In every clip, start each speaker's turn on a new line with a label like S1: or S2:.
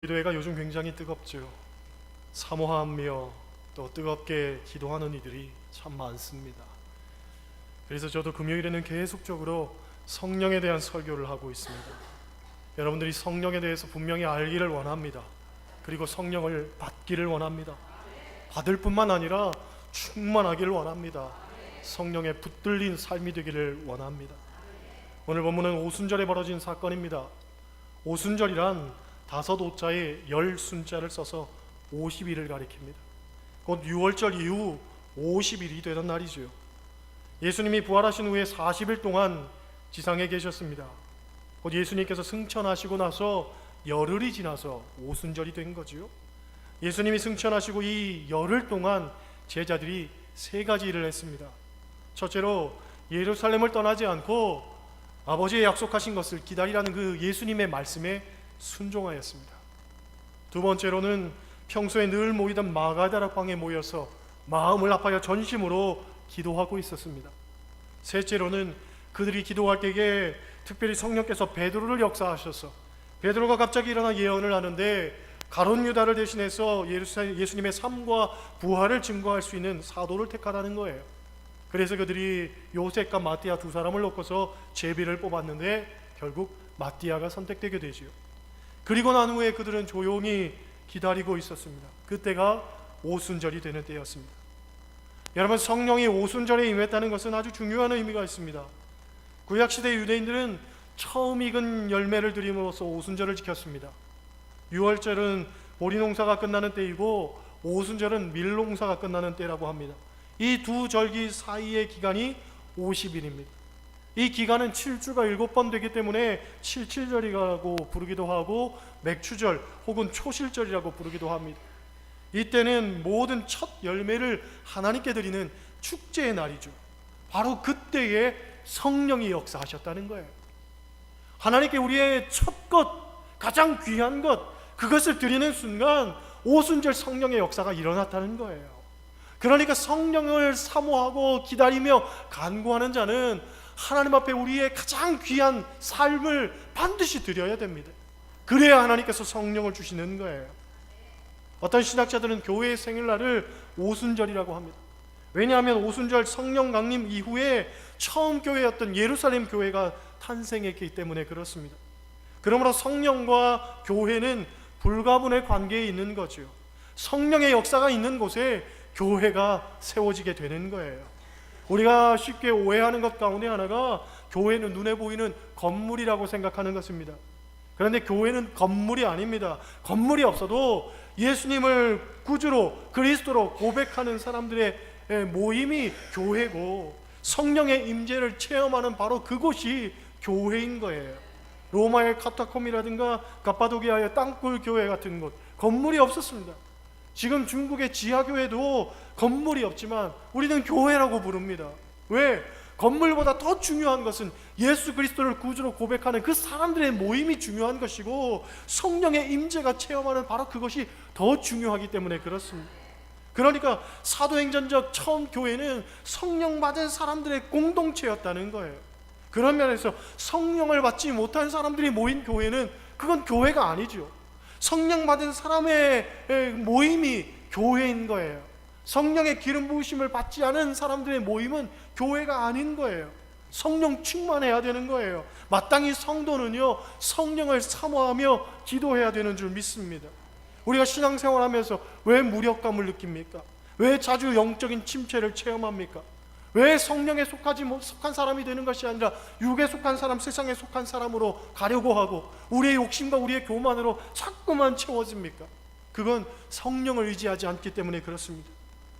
S1: 기도회가 요즘 굉장히 뜨겁죠. 사모하며 또 뜨겁게 기도하는 이들이 참 많습니다. 그래서 저도 금요일에는 계속적으로 성령에 대한 설교를 하고 있습니다. 여러분들이 성령에 대해서 분명히 알기를 원합니다. 그리고 성령을 받기를 원합니다. 받을 뿐만 아니라 충만하기를 원합니다. 성령에 붙들린 삶이 되기를 원합니다. 오늘 본문은 오순절에 벌어진 사건입니다. 오순절이란 다섯 오자에 열 순자를 써서 50일을 가리킵니다. 곧 6월절 이후 50일이 되던 날이죠. 예수님이 부활하신 후에 40일 동안 지상에 계셨습니다. 곧 예수님께서 승천하시고 나서 열흘이 지나서 오순절이 된 거지요. 예수님이 승천하시고 이 열흘 동안 제자들이 세 가지 일을 했습니다. 첫째로 예루살렘을 떠나지 않고 아버지의 약속하신 것을 기다리라는 그 예수님의 말씀에 순종하였습니다. 두 번째로는 평소에 늘 모이던 마가다라 방에 모여서 마음을 아파여 전심으로 기도하고 있었습니다. 셋째로는 그들이 기도할 때에 특별히 성령께서 베드로를 역사하셔서 베드로가 갑자기 일어나 예언을 하는데 가론 유다를 대신해서 예수님의 삶과 부활을 증거할 수 있는 사도를 택하라는 거예요. 그래서 그들이 요셉과 마띠아 두 사람을 놓고서 제비를 뽑았는데 결국 마띠아가 선택되게 되지요. 그리고 난 후에 그들은 조용히 기다리고 있었습니다. 그때가 오순절이 되는 때였습니다. 여러분 성령이 오순절에 임했다는 것은 아주 중요한 의미가 있습니다. 구약 시대 유대인들은 처음 익은 열매를 드림으로써 오순절을 지켰습니다. 6월절은 보리 농사가 끝나는 때이고 오순절은 밀 농사가 끝나는 때라고 합니다. 이 두 절기 사이의 기간이 50일입니다. 이 기간은 7주가 7번 되기 때문에 77절이라고 부르기도 하고 맥추절 혹은 초실절이라고 부르기도 합니다. 이때는 모든 첫 열매를 하나님께 드리는 축제의 날이죠. 바로 그때에 성령이 역사하셨다는 거예요. 하나님께 우리의 첫 것, 가장 귀한 것, 그것을 드리는 순간 오순절 성령의 역사가 일어났다는 거예요. 그러니까 성령을 사모하고 기다리며 간구하는 자는 하나님 앞에 우리의 가장 귀한 삶을 반드시 드려야 됩니다. 그래야 하나님께서 성령을 주시는 거예요. 어떤 신학자들은 교회의 생일날을 오순절이라고 합니다. 왜냐하면 오순절 성령 강림 이후에 처음 교회였던 예루살렘 교회가 탄생했기 때문에 그렇습니다. 그러므로 성령과 교회는 불가분의 관계에 있는 거죠. 성령의 역사가 있는 곳에 교회가 세워지게 되는 거예요. 우리가 쉽게 오해하는 것 가운데 하나가 교회는 눈에 보이는 건물이라고 생각하는 것입니다. 그런데 교회는 건물이 아닙니다. 건물이 없어도 예수님을 구주로 그리스도로 고백하는 사람들의 모임이 교회고 성령의 임재를 체험하는 바로 그곳이 교회인 거예요. 로마의 카타콤이라든가 가파도기아의 땅굴 교회 같은 곳 건물이 없었습니다. 지금 중국의 지하교회도 건물이 없지만 우리는 교회라고 부릅니다. 왜? 건물보다 더 중요한 것은 예수 그리스도를 구주로 고백하는 그 사람들의 모임이 중요한 것이고 성령의 임재가 체험하는 바로 그것이 더 중요하기 때문에 그렇습니다. 그러니까 사도행전적 처음 교회는 성령 받은 사람들의 공동체였다는 거예요. 그런 면에서 성령을 받지 못한 사람들이 모인 교회는 그건 교회가 아니죠. 성령 받은 사람의 모임이 교회인 거예요. 성령의 기름 부으심을 받지 않은 사람들의 모임은 교회가 아닌 거예요. 성령 충만해야 되는 거예요. 마땅히 성도는요, 성령을 사모하며 기도해야 되는 줄 믿습니다. 우리가 신앙생활 하면서 왜 무력감을 느낍니까? 왜 자주 영적인 침체를 체험합니까? 왜 성령에 속하지 못 속한 사람이 되는 것이 아니라 육에 속한 사람, 세상에 속한 사람으로 가려고 하고 우리의 욕심과 우리의 교만으로 자꾸만 채워집니까? 그건 성령을 의지하지 않기 때문에 그렇습니다.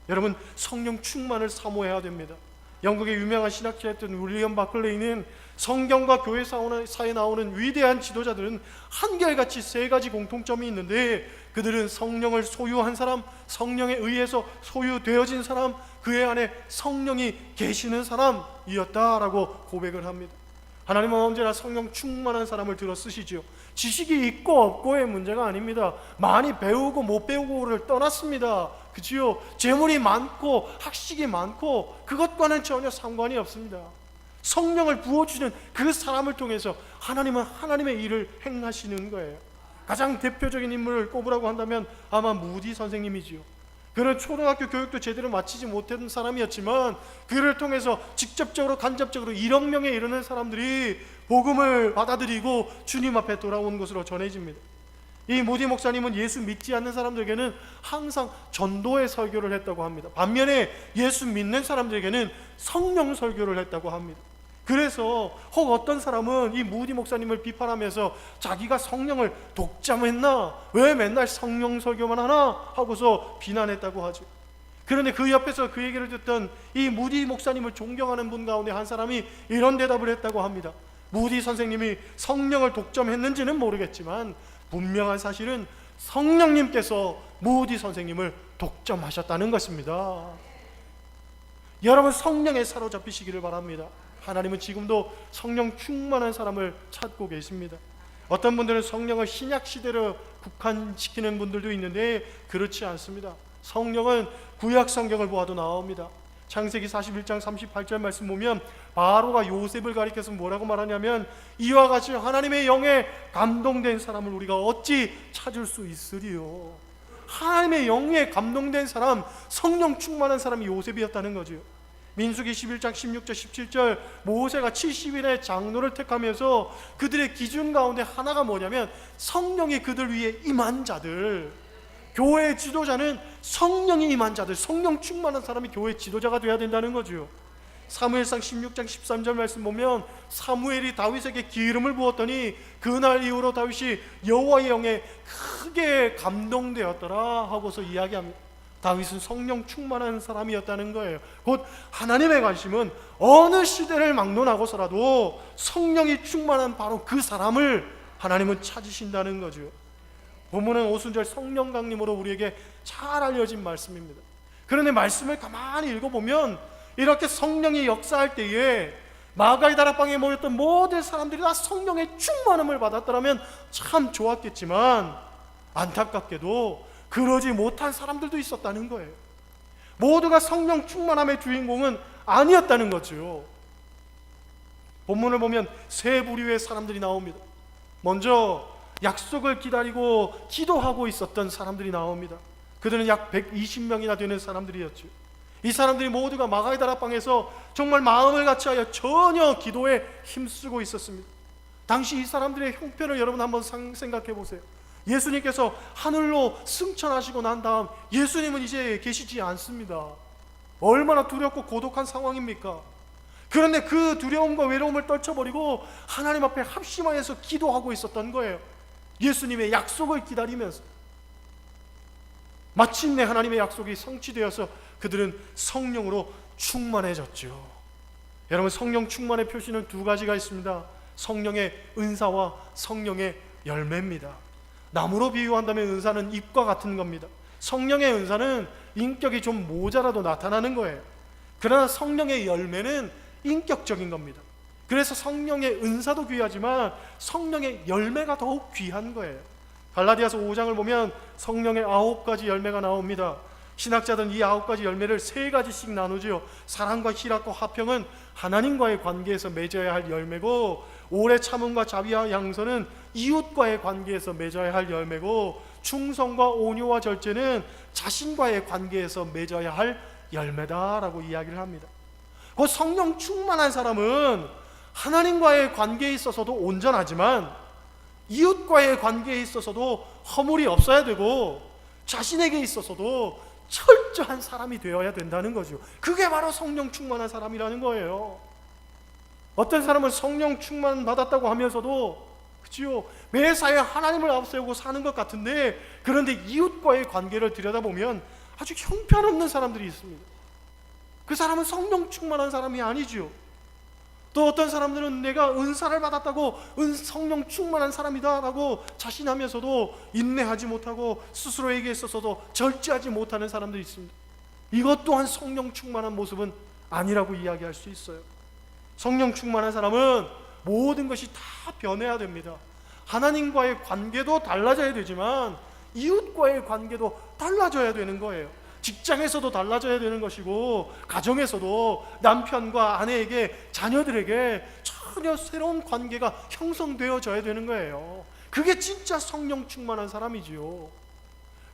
S1: 여러분 성령 충만을 사모해야 됩니다. 영국의 유명한 신학자였던 윌리엄 바클레이는 성경과 교회 사에 나오는 위대한 지도자들은 한결같이 세 가지 공통점이 있는데 그들은 성령을 소유한 사람, 성령에 의해서 소유되어진 사람, 그의 안에 성령이 계시는 사람이었다라고 고백을 합니다. 하나님은 언제나 성령 충만한 사람을 들어 쓰시지요. 지식이 있고 없고의 문제가 아닙니다. 많이 배우고 못 배우고를 떠났습니다. 그지요? 재물이 많고 학식이 많고 그것과는 전혀 상관이 없습니다. 성령을 부어주는 그 사람을 통해서 하나님은 하나님의 일을 행하시는 거예요. 가장 대표적인 인물을 꼽으라고 한다면 아마 무디 선생님이지요. 그는 초등학교 교육도 제대로 마치지 못한 사람이었지만 그를 통해서 직접적으로 간접적으로 1억 명에 이르는 사람들이 복음을 받아들이고 주님 앞에 돌아온 것으로 전해집니다. 이 모디 목사님은 예수 믿지 않는 사람들에게는 항상 전도의 설교를 했다고 합니다. 반면에 예수 믿는 사람들에게는 성령 설교를 했다고 합니다. 그래서 혹 어떤 사람은 이 무디 목사님을 비판하면서 자기가 성령을 독점했나? 왜 맨날 성령 설교만 하나? 하고서 비난했다고 하죠. 그런데 그 옆에서 그 얘기를 듣던 이 무디 목사님을 존경하는 분 가운데 한 사람이 이런 대답을 했다고 합니다. 무디 선생님이 성령을 독점했는지는 모르겠지만 분명한 사실은 성령님께서 무디 선생님을 독점하셨다는 것입니다. 여러분 성령에 사로잡히시기를 바랍니다. 하나님은 지금도 성령 충만한 사람을 찾고 계십니다. 어떤 분들은 성령을 신약 시대로 국한시키는 분들도 있는데 그렇지 않습니다. 성령은 구약 성경을 보아도 나옵니다. 창세기 41장 38절 말씀 보면 바로가 요셉을 가리켜서 뭐라고 말하냐면 이와 같이 하나님의 영에 감동된 사람을 우리가 어찌 찾을 수 있으리요. 하나님의 영에 감동된 사람, 성령 충만한 사람이 요셉이었다는 거죠. 민수기 11장 16절 17절 모세가 70인의 장로를 택하면서 그들의 기준 가운데 하나가 뭐냐면 성령이 그들 위에 임한 자들. 교회 지도자는 성령이 임한 자들. 성령 충만한 사람이 교회 지도자가 돼야 된다는 거죠. 사무엘상 16장 13절 말씀 보면 사무엘이 다윗에게 기름을 부었더니 그날 이후로 다윗이 여호와의 영에 크게 감동되었더라 하고서 이야기합니다 다윗은 성령 충만한 사람이었다는 거예요. 곧 하나님의 관심은 어느 시대를 막론하고서라도 성령이 충만한 바로 그 사람을 하나님은 찾으신다는 거죠. 본문은 오순절 성령 강림으로 우리에게 잘 알려진 말씀입니다. 그런데 말씀을 가만히 읽어보면 이렇게 성령이 역사할 때에 마가의 다락방에 모였던 모든 사람들이 다 성령의 충만함을 받았더라면 참 좋았겠지만 안타깝게도 그러지 못한 사람들도 있었다는 거예요. 모두가 성령 충만함의 주인공은 아니었다는 거죠. 본문을 보면 세 부류의 사람들이 나옵니다. 먼저 약속을 기다리고 기도하고 있었던 사람들이 나옵니다. 그들은 약 120명이나 되는 사람들이었죠. 이 사람들이 모두가 마가의 다락방에서 정말 마음을 같이하여 전혀 기도에 힘쓰고 있었습니다. 당시 이 사람들의 형편을 여러분 한번 생각해 보세요. 예수님께서 하늘로 승천하시고 난 다음 예수님은 이제 계시지 않습니다. 얼마나 두렵고 고독한 상황입니까? 그런데 그 두려움과 외로움을 떨쳐버리고 하나님 앞에 합심하여서 기도하고 있었던 거예요. 예수님의 약속을 기다리면서. 마침내 하나님의 약속이 성취되어서 그들은 성령으로 충만해졌죠. 여러분 성령 충만의 표시는 두 가지가 있습니다. 성령의 은사와 성령의 열매입니다. 나무로 비유한다면 은사는 잎과 같은 겁니다. 성령의 은사는 인격이 좀 모자라도 나타나는 거예요. 그러나 성령의 열매는 인격적인 겁니다. 그래서 성령의 은사도 귀하지만 성령의 열매가 더욱 귀한 거예요. 갈라디아서 5장을 보면 성령의 아홉 가지 열매가 나옵니다. 신학자들은 이 아홉 가지 열매를 세 가지씩 나누지요. 사랑과 희락과 화평은 하나님과의 관계에서 맺어야 할 열매고 오래 참음과 자비와 양선은 이웃과의 관계에서 맺어야 할 열매고 충성과 온유와 절제는 자신과의 관계에서 맺어야 할 열매다라고 이야기를 합니다. 그 성령 충만한 사람은 하나님과의 관계에 있어서도 온전하지만 이웃과의 관계에 있어서도 허물이 없어야 되고 자신에게 있어서도 철저한 사람이 되어야 된다는 거죠. 그게 바로 성령 충만한 사람이라는 거예요. 어떤 사람은 성령 충만 받았다고 하면서도 그지요 매사에 하나님을 앞세우고 사는 것 같은데 그런데 이웃과의 관계를 들여다보면 아주 형편없는 사람들이 있습니다. 그 사람은 성령 충만한 사람이 아니죠. 또 어떤 사람들은 내가 은사를 받았다고 은 성령 충만한 사람이다라고 자신하면서도 인내하지 못하고 스스로에게 있어서도 절제하지 못하는 사람들이 있습니다. 이것 또한 성령 충만한 모습은 아니라고 이야기할 수 있어요. 성령 충만한 사람은 모든 것이 다 변해야 됩니다. 하나님과의 관계도 달라져야 되지만 이웃과의 관계도 달라져야 되는 거예요. 직장에서도 달라져야 되는 것이고 가정에서도 남편과 아내에게 자녀들에게 전혀 새로운 관계가 형성되어져야 되는 거예요. 그게 진짜 성령 충만한 사람이지요.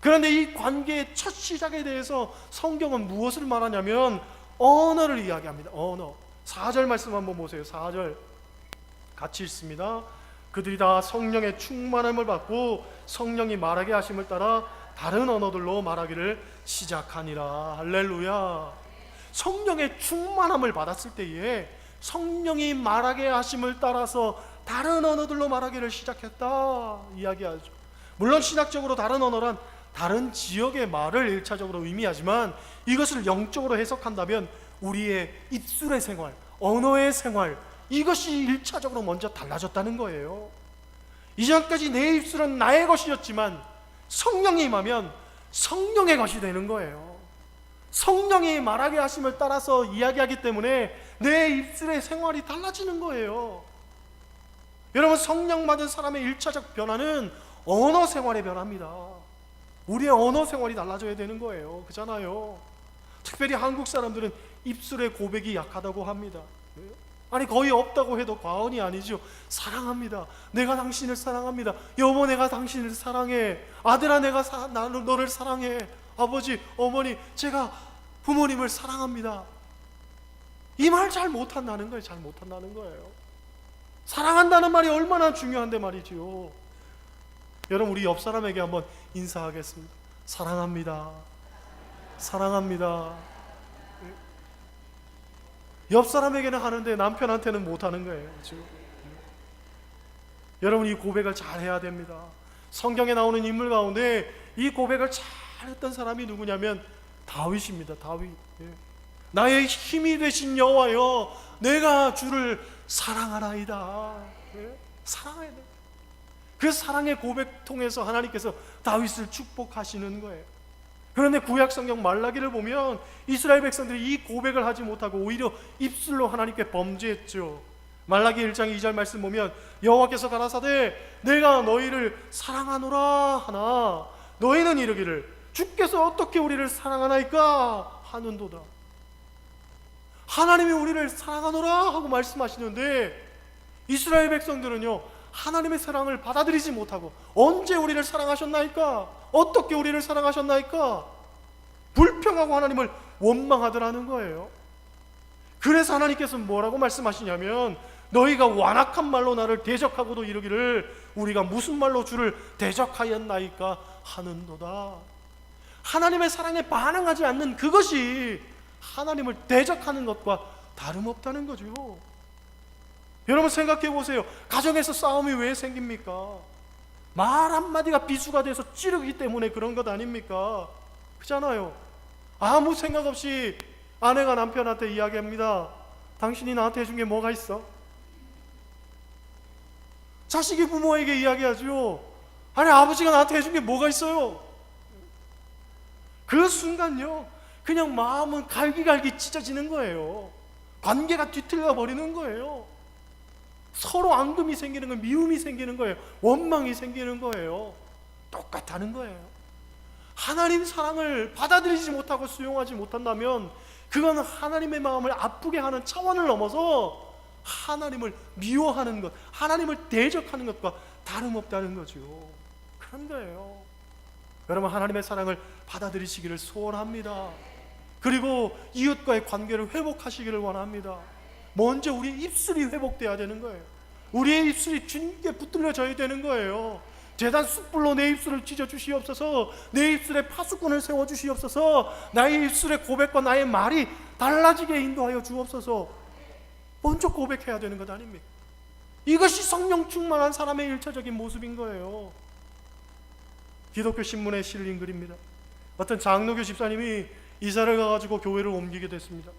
S1: 그런데 이 관계의 첫 시작에 대해서 성경은 무엇을 말하냐면 언어를 이야기합니다. 언어. 4절 말씀 한번 보세요. 4절. 같이 읽습니다. 그들이 다 성령의 충만함을 받고 성령이 말하게 하심을 따라 다른 언어들로 말하기를 시작하니라. 할렐루야. 성령의 충만함을 받았을 때에 성령이 말하게 하심을 따라서 다른 언어들로 말하기를 시작했다 이야기하죠. 물론 신학적으로 다른 언어란 다른 지역의 말을 일차적으로 의미하지만 이것을 영적으로 해석한다면 우리의 입술의 생활, 언어의 생활 이것이 일차적으로 먼저 달라졌다는 거예요. 이전까지 내 입술은 나의 것이었지만 성령이 임하면 성령의 것이 되는 거예요. 성령이 말하게 하심을 따라서 이야기하기 때문에 내 입술의 생활이 달라지는 거예요. 여러분 성령 받은 사람의 일차적 변화는 언어 생활의 변화입니다. 우리의 언어 생활이 달라져야 되는 거예요. 그잖아요. 특별히 한국 사람들은 입술의 고백이 약하다고 합니다. 아니 거의 없다고 해도 과언이 아니죠. 사랑합니다. 내가 당신을 사랑합니다. 여보 내가 당신을 사랑해. 아들아 내가 사, 나는 너를 사랑해. 아버지, 어머니 제가 부모님을 사랑합니다. 이 말 잘 못한다는 거예요. 잘 못한다는 거예요. 사랑한다는 말이 얼마나 중요한데 말이지요. 여러분 우리 옆 사람에게 한번 인사하겠습니다. 사랑합니다. 사랑합니다. 옆 사람에게는 하는데 남편한테는 못 하는 거예요. 지금. 여러분 이 고백을 잘 해야 됩니다. 성경에 나오는 인물 가운데 이 고백을 잘 했던 사람이 누구냐면 다윗입니다. 다윗. 예. 나의 힘이 되신 여호와여, 내가 주를 사랑하나이다. 예? 사랑해야 돼. 그 사랑의 고백 통해서 하나님께서 다윗을 축복하시는 거예요. 그런데 구약 성경 말라기를 보면 이스라엘 백성들이 이 고백을 하지 못하고 오히려 입술로 하나님께 범죄했죠. 말라기 1장 2절 말씀 보면 여호와께서 가라사대 내가 너희를 사랑하노라 하나 너희는 이르기를 주께서 어떻게 우리를 사랑하나이까 하는도다. 하나님이 우리를 사랑하노라 하고 말씀하시는데 이스라엘 백성들은요 하나님의 사랑을 받아들이지 못하고 언제 우리를 사랑하셨나이까 어떻게 우리를 사랑하셨나이까 불평하고 하나님을 원망하더라는 거예요. 그래서 하나님께서 뭐라고 말씀하시냐면 너희가 완악한 말로 나를 대적하고도 이르기를 우리가 무슨 말로 주를 대적하였나이까 하는도다. 하나님의 사랑에 반응하지 않는 그것이 하나님을 대적하는 것과 다름없다는 거죠. 여러분 생각해 보세요. 가정에서 싸움이 왜 생깁니까? 말 한마디가 비수가 돼서 찌르기 때문에 그런 것 아닙니까? 그잖아요. 아무 생각 없이 아내가 남편한테 이야기합니다. 당신이 나한테 해준 게 뭐가 있어? 자식이 부모에게 이야기하죠. 아니 아버지가 나한테 해준 게 뭐가 있어요? 그 순간요. 그냥 마음은 갈기갈기 찢어지는 거예요. 관계가 뒤틀려 버리는 거예요. 서로 앙금이 생기는 거예요. 미움이 생기는 거예요. 원망이 생기는 거예요. 똑같다는 거예요. 하나님 사랑을 받아들이지 못하고 수용하지 못한다면 그건 하나님의 마음을 아프게 하는 차원을 넘어서 하나님을 미워하는 것, 하나님을 대적하는 것과 다름없다는 거죠. 그런 거예요. 여러분 하나님의 사랑을 받아들이시기를 소원합니다. 그리고 이웃과의 관계를 회복하시기를 원합니다. 먼저 우리 입술이 회복돼야 되는 거예요. 우리의 입술이 주님께 붙들려져야 되는 거예요. 재단 숯불로 내 입술을 찢어 주시옵소서. 내 입술에 파수꾼을 세워 주시옵소서. 나의 입술의 고백과 나의 말이 달라지게 인도하여 주옵소서. 먼저 고백해야 되는 것 아닙니까? 이것이 성령 충만한 사람의 일차적인 모습인 거예요. 기독교 신문에 실린 글입니다. 어떤 장로교 집사님이 이사를 가가지고 교회를 옮기게 됐습니다.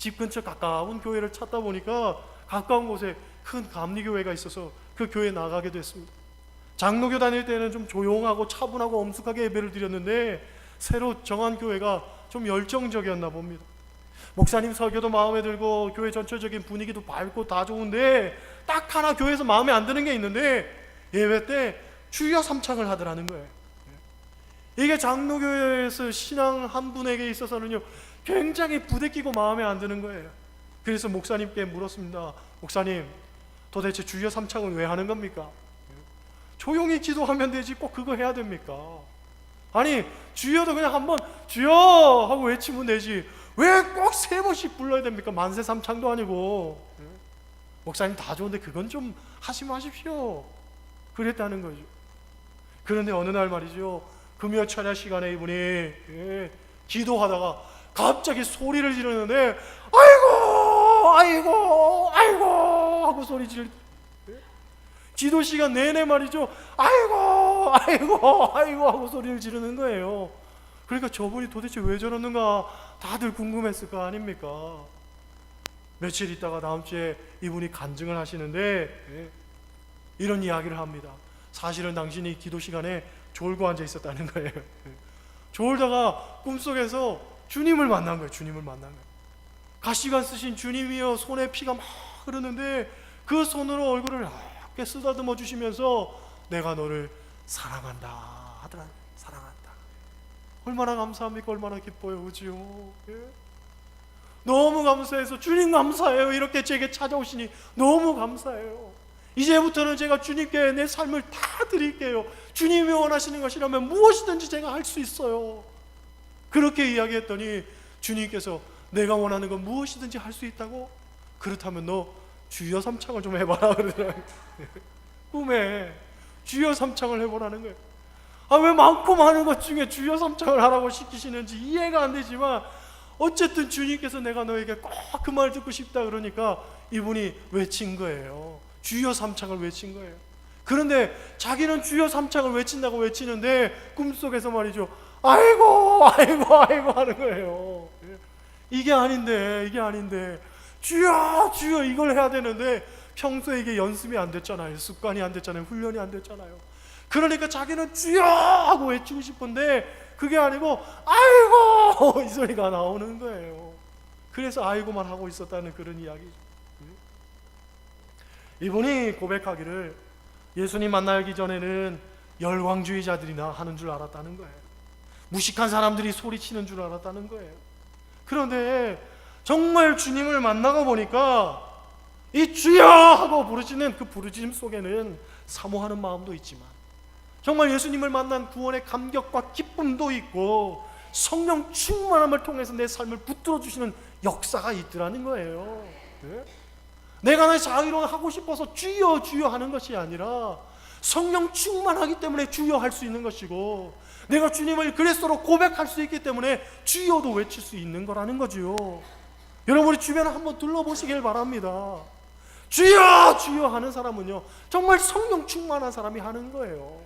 S1: 집 근처 가까운 교회를 찾다 보니까 가까운 곳에 큰 감리교회가 있어서 그 교회에 나가게 됐습니다. 장로교 다닐 때는 좀 조용하고 차분하고 엄숙하게 예배를 드렸는데 새로 정한 교회가 좀 열정적이었나 봅니다. 목사님 설교도 마음에 들고 교회 전체적인 분위기도 밝고 다 좋은데 딱 하나 교회에서 마음에 안 드는 게 있는데 예배 때 주여 삼창을 하더라는 거예요. 이게 장로교회에서 신앙 한 분에게 있어서는요 굉장히 부대끼고 마음에 안 드는 거예요. 그래서 목사님께 물었습니다. 목사님 도대체 주여 삼창은 왜 하는 겁니까? 조용히 기도하면 되지 꼭 그거 해야 됩니까? 아니 주여도 그냥 한번 주여 하고 외치면 되지 왜 꼭 세 번씩 불러야 됩니까? 만세 삼창도 아니고 예? 목사님 다 좋은데 그건 좀 하지 마십시오. 그랬다는 거죠. 그런데 어느 날 말이죠 금요 철야 시간에 이분이 예, 기도하다가 갑자기 소리를 지르는데 아이고 아이고 아이고 하고 소리 지르 기도 시간 내내 말이죠. 아이고, 아이고, 아이고 하고 소리를 지르는 거예요. 그러니까 저분이 도대체 왜 저러는가 다들 궁금했을 거 아닙니까? 며칠 있다가 다음 주에 이분이 간증을 하시는데 예, 이런 이야기를 합니다. 사실은 당신이 기도 시간에 졸고 앉아 있었다는 거예요. 예. 졸다가 꿈속에서 주님을 만난 거예요. 주님을 만난 거예요. 가시관 쓰신 주님이여 손에 피가 막 흐르는데 그 손으로 얼굴을 이렇게 쓰다듬어 주시면서 내가 너를 사랑한다 하더라. 사랑한다. 얼마나 감사합니까? 얼마나 기뻐요. 그지요? 예? 너무 감사해서 주님 감사해요. 이렇게 제게 찾아오시니 너무 감사해요. 이제부터는 제가 주님께 내 삶을 다 드릴게요. 주님이 원하시는 것이라면 무엇이든지 제가 할 수 있어요 그렇게 이야기했더니 주님께서 내가 원하는 건 무엇이든지 할 수 있다고? 그렇다면 너 주여 삼창을 좀 해봐라 그러더라고요. 꿈에 주여 삼창을 해보라는 거예요. 아 왜 많고 많은 것 중에 주여 삼창을 하라고 시키시는지 이해가 안 되지만 어쨌든 주님께서 내가 너에게 꼭 그 말 듣고 싶다 그러니까 이분이 외친 거예요. 주여 삼창을 외친 거예요. 그런데 자기는 주여 삼창을 외친다고 외치는데 꿈속에서 말이죠. 아이고 아이고 아이고 하는 거예요. 이게 아닌데 이게 아닌데. 주여 주여 이걸 해야 되는데 평소에 이게 연습이 안 됐잖아요. 습관이 안 됐잖아요. 훈련이 안 됐잖아요. 그러니까 자기는 주여 하고 외치고 싶은데 그게 아니고 아이고 이 소리가 나오는 거예요. 그래서 아이고만 하고 있었다는 그런 이야기죠. 이분이 고백하기를 예수님 만나기 전에는 열왕주의자들이나 하는 줄 알았다는 거예요 무식한 사람들이 소리치는 줄 알았다는 거예요 그런데 정말 주님을 만나고 보니까 이 주여 하고 부르짖는 그 부르짖음 속에는 사모하는 마음도 있지만 정말 예수님을 만난 구원의 감격과 기쁨도 있고 성령 충만함을 통해서 내 삶을 붙들어 주시는 역사가 있더라는 거예요. 네? 내가 내 자유로 하고 싶어서 주여 주여 하는 것이 아니라 성령 충만하기 때문에 주여 할 수 있는 것이고 내가 주님을 그리스도로 고백할 수 있기 때문에 주여도 외칠 수 있는 거라는 거지요. 여러분 우리 주변을 한번 둘러보시길 바랍니다. 주여 주여 하는 사람은요 정말 성령 충만한 사람이 하는 거예요.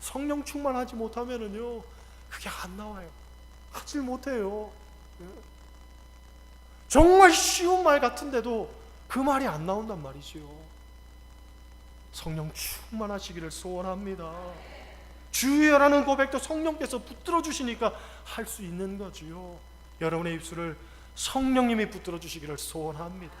S1: 성령 충만하지 못하면은요 그게 안 나와요. 하질 못해요. 예. 정말 쉬운 말 같은데도 그 말이 안 나온단 말이지요. 성령 충만하시기를 소원합니다. 주여라는 고백도 성령께서 붙들어 주시니까 할 수 있는 거지요. 여러분의 입술을 성령님이 붙들어 주시기를 소원합니다.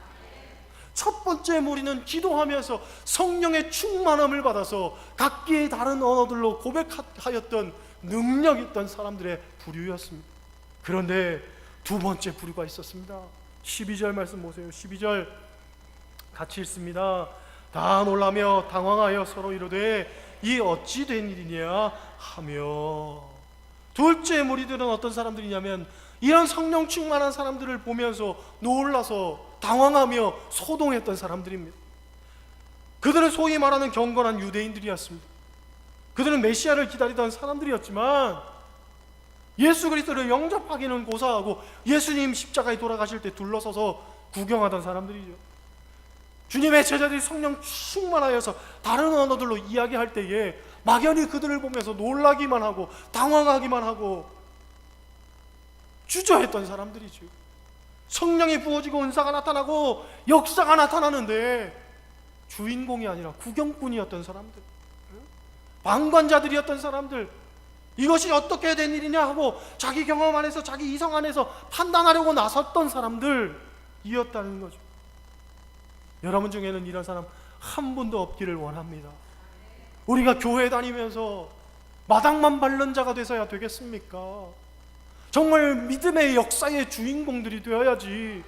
S1: 첫 번째 무리는 기도하면서 성령의 충만함을 받아서 각기의 다른 언어들로 고백하였던 능력 있던 사람들의 부류였습니다. 그런데 두 번째 부류가 있었습니다. 12절 말씀 보세요. 12절 같이 읽습니다. 다 놀라며 당황하여 서로 이르되 이 어찌 된 일이냐 하며 둘째 무리들은 어떤 사람들이냐면 이런 성령 충만한 사람들을 보면서 놀라서 당황하며 소동했던 사람들입니다. 그들은 소위 말하는 경건한 유대인들이었습니다. 그들은 메시아를 기다리던 사람들이었지만 예수 그리스도를 영접하기는 고사하고 예수님 십자가에 돌아가실 때 둘러서서 구경하던 사람들이죠. 주님의 제자들이 성령 충만하여서 다른 언어들로 이야기할 때에 막연히 그들을 보면서 놀라기만 하고 당황하기만 하고 주저했던 사람들이죠. 성령이 부어지고 은사가 나타나고 역사가 나타나는데 주인공이 아니라 구경꾼이었던 사람들, 방관자들이었던 사람들, 이것이 어떻게 된 일이냐 하고 자기 경험 안에서 자기 이성 안에서 판단하려고 나섰던 사람들이었다는 거죠. 여러분 중에는 이런 사람 한 분도 없기를 원합니다. 우리가 교회 다니면서 마당만 밟는 자가 되서야 되겠습니까? 정말 믿음의 역사의 주인공들이 되어야지.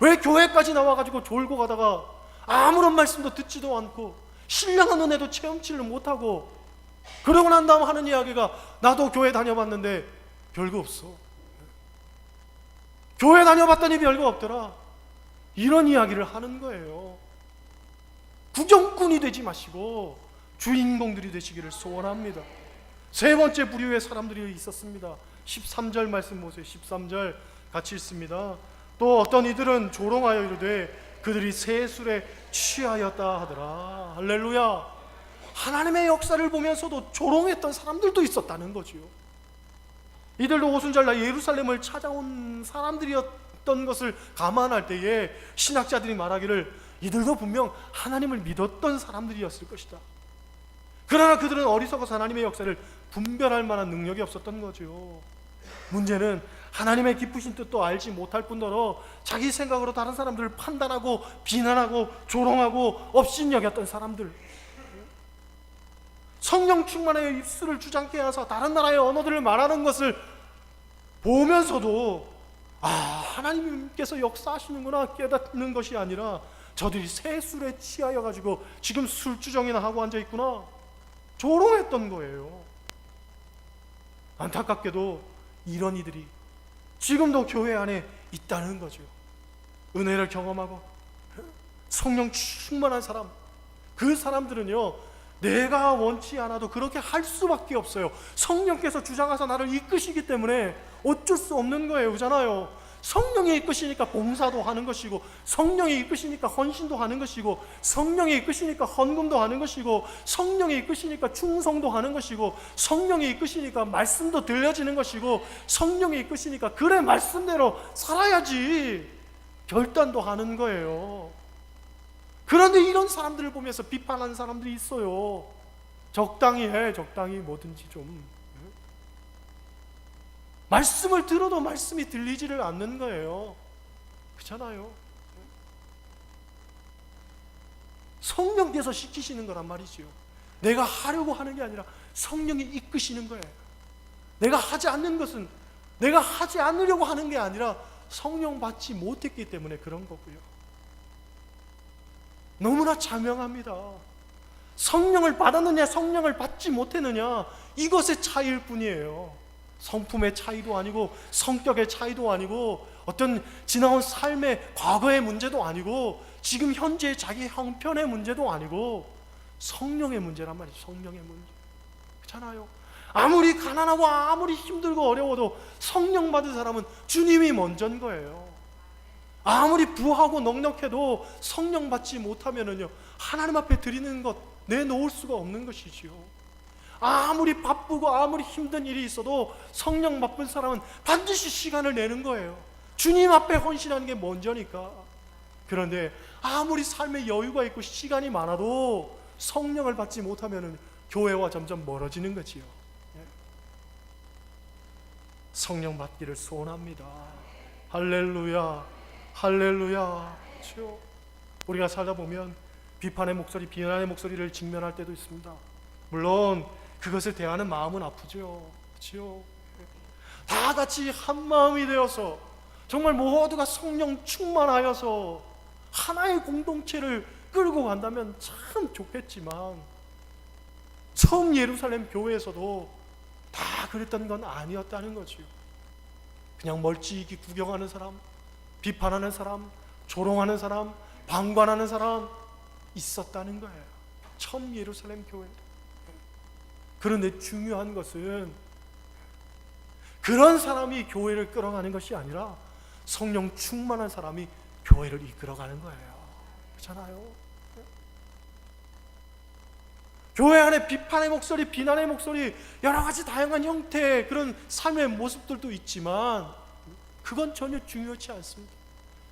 S1: 왜 교회까지 나와가지고 졸고 가다가 아무런 말씀도 듣지도 않고 신령한 은혜도 체험치를 못하고 그러고 난 다음 하는 이야기가 나도 교회 다녀봤는데 별거 없어. 교회 다녀봤더니 별거 없더라. 이런 이야기를 하는 거예요. 구경꾼이 되지 마시고 주인공들이 되시기를 소원합니다. 세 번째 부류의 사람들이 있었습니다. 13절 말씀 보세요. 13절 같이 읽습니다. 또 어떤 이들은 조롱하여 이르되 그들이 세술에 취하였다 하더라. 할렐루야. 하나님의 역사를 보면서도 조롱했던 사람들도 있었다는 거지요. 이들도 오순절날 예루살렘을 찾아온 사람들이었던 것을 감안할 때에 신학자들이 말하기를 이들도 분명 하나님을 믿었던 사람들이었을 것이다. 그러나 그들은 어리석어서 하나님의 역사를 분별할 만한 능력이 없었던 거죠. 문제는 하나님의 기쁘신 뜻도 알지 못할 뿐더러 자기 생각으로 다른 사람들을 판단하고 비난하고 조롱하고 업신여겼던 사람들. 성령 충만하여 입술을 주장케 하사 다른 나라의 언어들을 말하는 것을 보면서도 아 하나님께서 역사하시는구나 깨닫는 것이 아니라 저들이 새 술에 취하여 가지고 지금 술주정이나 하고 앉아 있구나 조롱했던 거예요. 안타깝게도 이런 이들이 지금도 교회 안에 있다는 거죠. 은혜를 경험하고 성령 충만한 사람 그 사람들은요 내가 원치 않아도 그렇게 할 수밖에 없어요. 성령께서 주장하사 나를 이끄시기 때문에 어쩔 수 없는 거예요. 그잖아요. 성령이 이끄시니까 봉사도 하는 것이고 성령이 이끄시니까 헌신도 하는 것이고 성령이 이끄시니까 헌금도 하는 것이고 성령이 이끄시니까 충성도 하는 것이고 성령이 이끄시니까 말씀도 들려지는 것이고 성령이 이끄시니까 그래 말씀대로 살아야지 결단도 하는 거예요. 그런데 이런 사람들을 보면서 비판하는 사람들이 있어요. 적당히 해, 적당히 뭐든지 좀. 말씀을 들어도 말씀이 들리지를 않는 거예요. 그렇잖아요. 성령께서 시키시는 거란 말이죠. 내가 하려고 하는 게 아니라 성령이 이끄시는 거예요. 내가 하지 않는 것은 내가 하지 않으려고 하는 게 아니라 성령 받지 못했기 때문에 그런 거고요. 너무나 자명합니다. 성령을 받았느냐, 성령을 받지 못했느냐, 이것의 차이일 뿐이에요. 성품의 차이도 아니고, 성격의 차이도 아니고, 어떤 지나온 삶의 과거의 문제도 아니고, 지금 현재 자기 형편의 문제도 아니고, 성령의 문제란 말이죠. 성령의 문제. 그렇잖아요. 아무리 가난하고 아무리 힘들고 어려워도 성령 받은 사람은 주님이 먼저인 거예요. 아무리 부하고 넉넉해도 성령 받지 못하면은요 하나님 앞에 드리는 것 내놓을 수가 없는 것이지요. 아무리 바쁘고 아무리 힘든 일이 있어도 성령 받은 사람은 반드시 시간을 내는 거예요. 주님 앞에 헌신하는 게 먼저니까. 그런데 아무리 삶에 여유가 있고 시간이 많아도 성령을 받지 못하면은 교회와 점점 멀어지는 거지요. 예. 성령 받기를 소원합니다. 할렐루야. 할렐루야. 주여. 우리가 살다 보면 비판의 목소리, 비난의 목소리를 직면할 때도 있습니다. 물론 그것을 대하는 마음은 아프죠. 그렇죠? 다 같이 한 마음이 되어서 정말 모두가 성령 충만하여서 하나의 공동체를 끌고 간다면 참 좋겠지만 처음 예루살렘 교회에서도 다 그랬던 건 아니었다는 거지요. 그냥 멀찍이 구경하는 사람, 비판하는 사람, 조롱하는 사람, 방관하는 사람 있었다는 거예요. 처음 예루살렘 교회. 그런데 중요한 것은 그런 사람이 교회를 끌어가는 것이 아니라 성령 충만한 사람이 교회를 이끌어가는 거예요. 그렇잖아요. 교회 안에 비판의 목소리, 비난의 목소리, 여러 가지 다양한 형태의 그런 삶의 모습들도 있지만 그건 전혀 중요치 않습니다.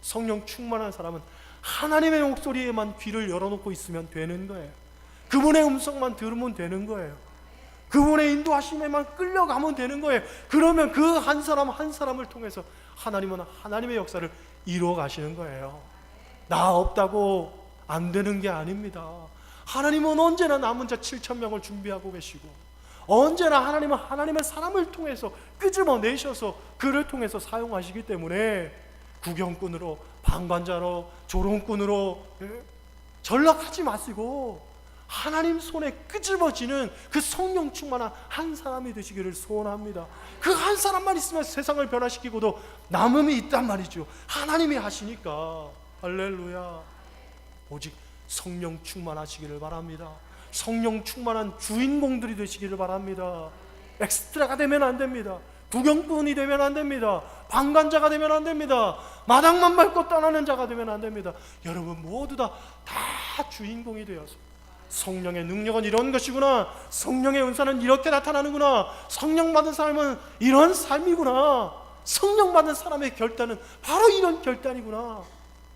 S1: 성령 충만한 사람은 하나님의 목소리에만 귀를 열어놓고 있으면 되는 거예요. 그분의 음성만 들으면 되는 거예요. 그분의 인도하심에만 끌려가면 되는 거예요. 그러면 그 한 사람 한 사람을 통해서 하나님은 하나님의 역사를 이루어 가시는 거예요. 나 없다고 안 되는 게 아닙니다. 하나님은 언제나 남은 자 7천 명을 준비하고 계시고 언제나 하나님은 하나님의 사람을 통해서 끄집어 내셔서 그를 통해서 사용하시기 때문에 구경꾼으로 방관자로 조롱꾼으로 예? 전락하지 마시고 하나님 손에 끄집어지는 그 성령 충만한 한 사람이 되시기를 소원합니다. 그 한 사람만 있으면 세상을 변화시키고도 남음이 있단 말이죠. 하나님이 하시니까 할렐루야. 오직 성령 충만하시기를 바랍니다. 성령 충만한 주인공들이 되시기를 바랍니다. 엑스트라가 되면 안 됩니다. 구경꾼이 되면 안 됩니다. 방관자가 되면 안 됩니다. 마당만 밟고 떠나는 자가 되면 안 됩니다. 여러분 모두 다 다 주인공이 되어서 성령의 능력은 이런 것이구나. 성령의 은사는 이렇게 나타나는구나. 성령 받은 삶은 이런 삶이구나. 성령 받은 사람의 결단은 바로 이런 결단이구나.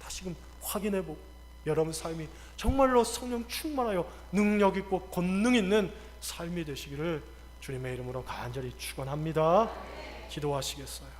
S1: 다시금 확인해 보고 여러분 삶이 정말로 성령 충만하여 능력 있고 권능 있는 삶이 되시기를 주님의 이름으로 간절히 축원합니다. 기도하시겠어요.